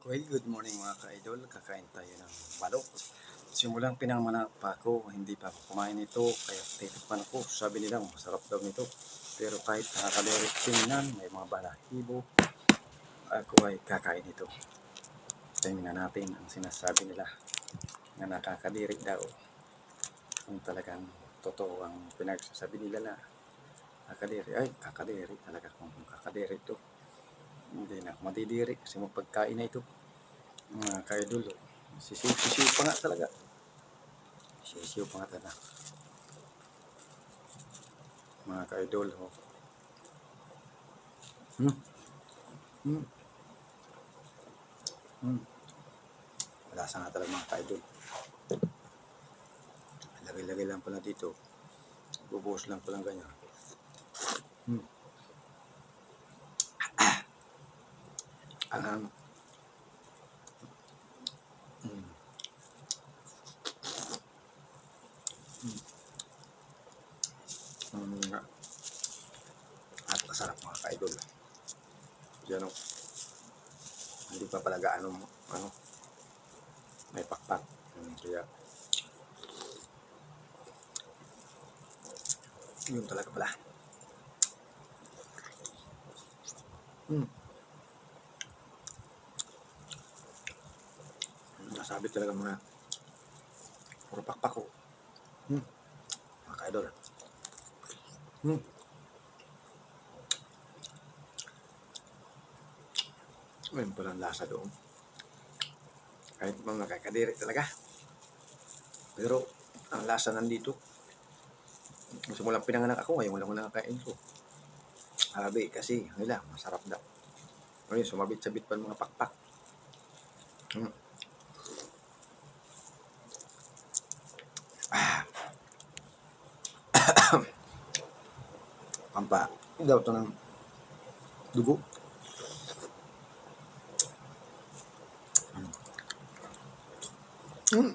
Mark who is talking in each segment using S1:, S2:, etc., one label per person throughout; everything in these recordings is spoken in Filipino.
S1: Okay, good morning mga ka-idol. Kakain tayo ng balok. Simulang pinanganak pa ako, hindi pa ako kumain nito, kaya titikman ako. Sabi nila, masarap daw nito. Pero kahit nakakalirik tingnan, may mga balahibo, ako ay kakain nito. Tingnan natin ang sinasabi nila na nakakalirik daw. Kung talagang totoo ang pinagsasabi nila na kakadiri. Ay, kakadiri talaga kung kakadiri ito. Hindi na ako madidiri kasi mo pagkain na ito. Mga kaidol, oh. sisiw, sisiw pa nga talaga. Sisiw pa nga talaga. Mga kaidol, oh. Hmm. Hmm. Hmm. Malasa nga talaga mga kaidol. Lagay-lagay lang pala dito. Bubuhos lang pala ganyan. Hmm. Anghang. Mm. Mm. nga. At masarap mga ka-idol. Yan o. Hindi pa pala gaano ano, may pakpak. Mm, kaya yun talaga pala. Mm. Nasabi talaga mga puro pakpak ko. Hmm. Mga ka-idol. Hmm. Ayun pala ang lasa doon. Kahit mga kakadiri talaga. Pero ang lasa nandito. Simulang pinanganak ako, ngayon lang ko nakakain ko. Sabi kasi nila, masarap daw. Ngayon, sumabit-sabit pa ng mga pakpak. Hmm. Pampa, daw ito ng dugo. Hmm.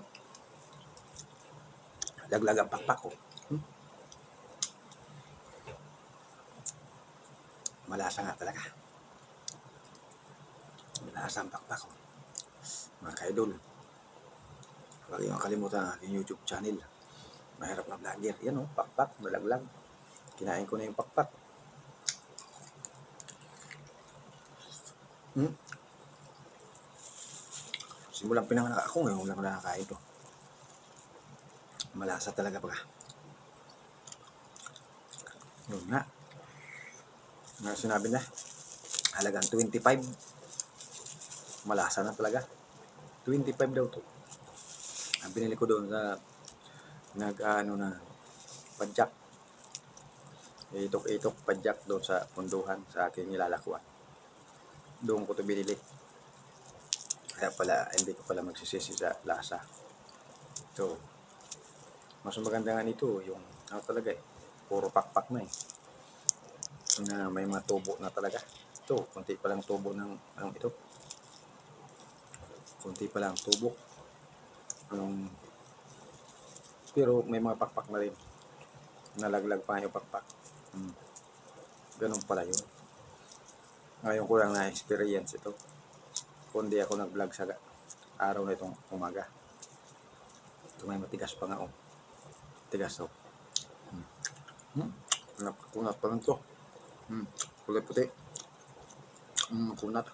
S1: Laglag ang pakpak ko. Hmm. Malasa nga talaga. Malasa ang pakpak ko. Mga kaidol. Huwag yung kalimutan ang aking YouTube channel. Mahirap na vlogger. Yan o, pakpak, malaglag. Kinain ko na yung pakpak. Hmm? Simulang pinanganak ako ngayon lang nakakain ito. Malasa talaga pala. Yun nga. Nga sinabi na, halagang 25. Malasa na talaga. 25 daw to. Ang binili ko doon sa nag ano na padjak. Itok-itok padjak doon sa punduhan sa aking nilalakuan. Doon ko to binili. Kaya pala, hindi ko pala magsisisi sa lasa. So, mas maganda nga nito, yung ano talaga eh, puro pakpak na eh. Na may mga tubo na talaga. Ito, konti pa lang tubo ng, ng ito. Konti pa lang tubo. Um, pero may mga pakpak na rin. Nalaglag pa yung pakpak. Hmm. Ganun pala yun. Ngayon ko lang na-experience ito. Kundi ako nag-vlog sa araw na itong umaga. Ito may matigas pa nga oh. Tigas oh. Hmm. Hmm. Kunat, kunat pa lang to. Hmm. Kulay puti. Hmm, kunat.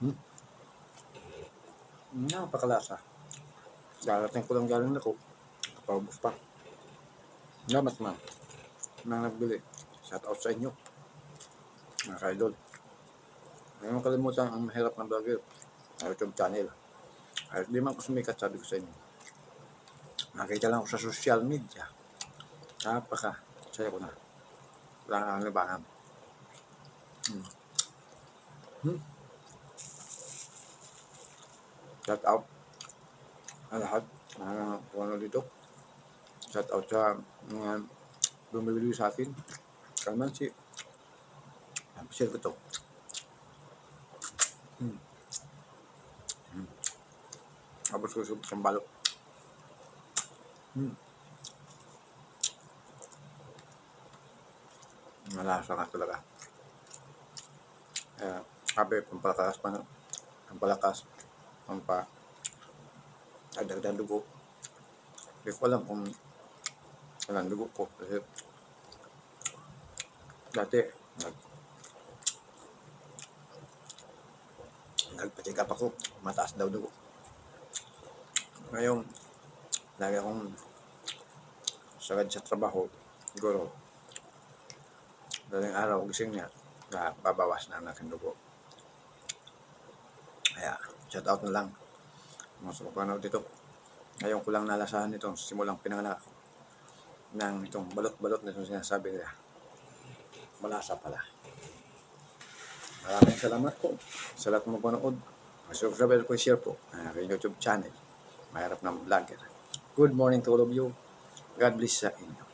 S1: Hmm. Napakalasa. Darating ko lang galing ako. Paubos pa. Salamat ma'am. Nang nagbili. Shout out sa inyo. Mga ka-idol. Huwag mo kalimutan ang mahirap ng vlogger. Ang YouTube channel. Kahit di man ko sumikat, sabi ko sa inyo. Nakita lang ako sa social media. Napaka. Saya ko na. Wala nga ang libangan. Hmm. Hmm. Shout out sa lahat na kung ano dito. Shout out sa mga bumibili sa akin. Kaman si share ko to. Hmm. Hmm. Tapos ko sa isang balok. Hmm. Malasa ka talaga. Kaya, sabi, pampalakas pa ng pampalakas, pampa dagdag dugo. Hindi ko alam kung ilang dugo ko. Kasi dati, nag, nagpa-check ako, mataas daw dugo. Ngayon, lagi akong sagad sa trabaho, siguro, daling araw, gising niya, na babawas na ang aking dugo. Kaya, shout out na lang. Mga sumapanaw dito. Ngayon ko lang nalasahan ito, simulang pinanganak ako. Nang itong balot-balot na itong sinasabi nila. Malasa pala. Maraming salamat po sa lahat mo panood. Subscribe ko share po ang aking YouTube channel. Mahirap ng vlogger. Good morning to all of you. God bless sa inyo.